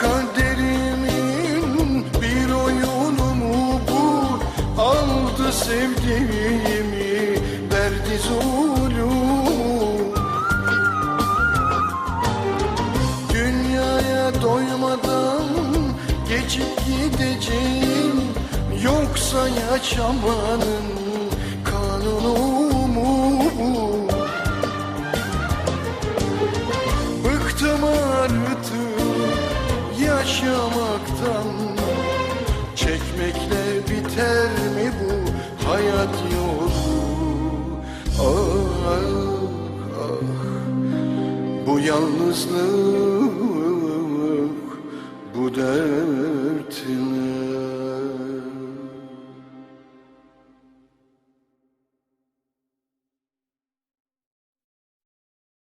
Kaderimin bir oyunu mu bu? Aldı sevdiğimi verdi zulüm Dünyaya doymadan geçip gideceğim Yoksa yaşamanın kanunu mu? Bıktım artık yaşamaktan Çekmekle biter mi bu hayat yolu? Ah ah bu yalnızlık bu dertin